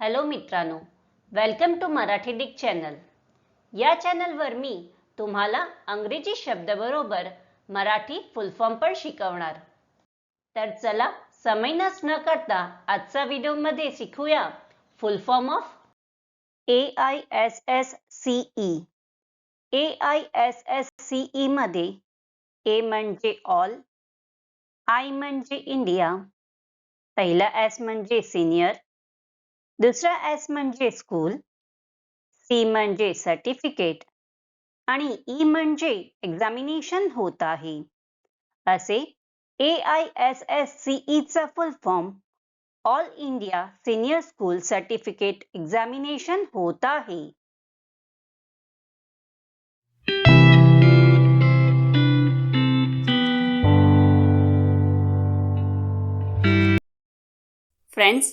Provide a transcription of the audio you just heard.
Hello मित्रांनो welcome to Marathi dic channel या चॅनलवर मी तुम्हाला अंग्रेजी शब्दाबरोबर मराठी फुल फॉर्म पण शिकवणार. तर चला समय नस न करता आजचा व्हिडिओमध्ये शिकूया full form of A I S S C E A I S S मध्ये ए म्हणजे ऑल आय म्हणजे इंडिया पहिला एस म्हणजे सिनियर दुसरा एस म्हणजे स्कूल सी म्हणजे सर्टिफिकेट आणि ई म्हणजे एक्झामिनेशन होत आहे. असे A I S S सीईचा full form all India senior school certificate examination होत आहे. फ्रेंड्स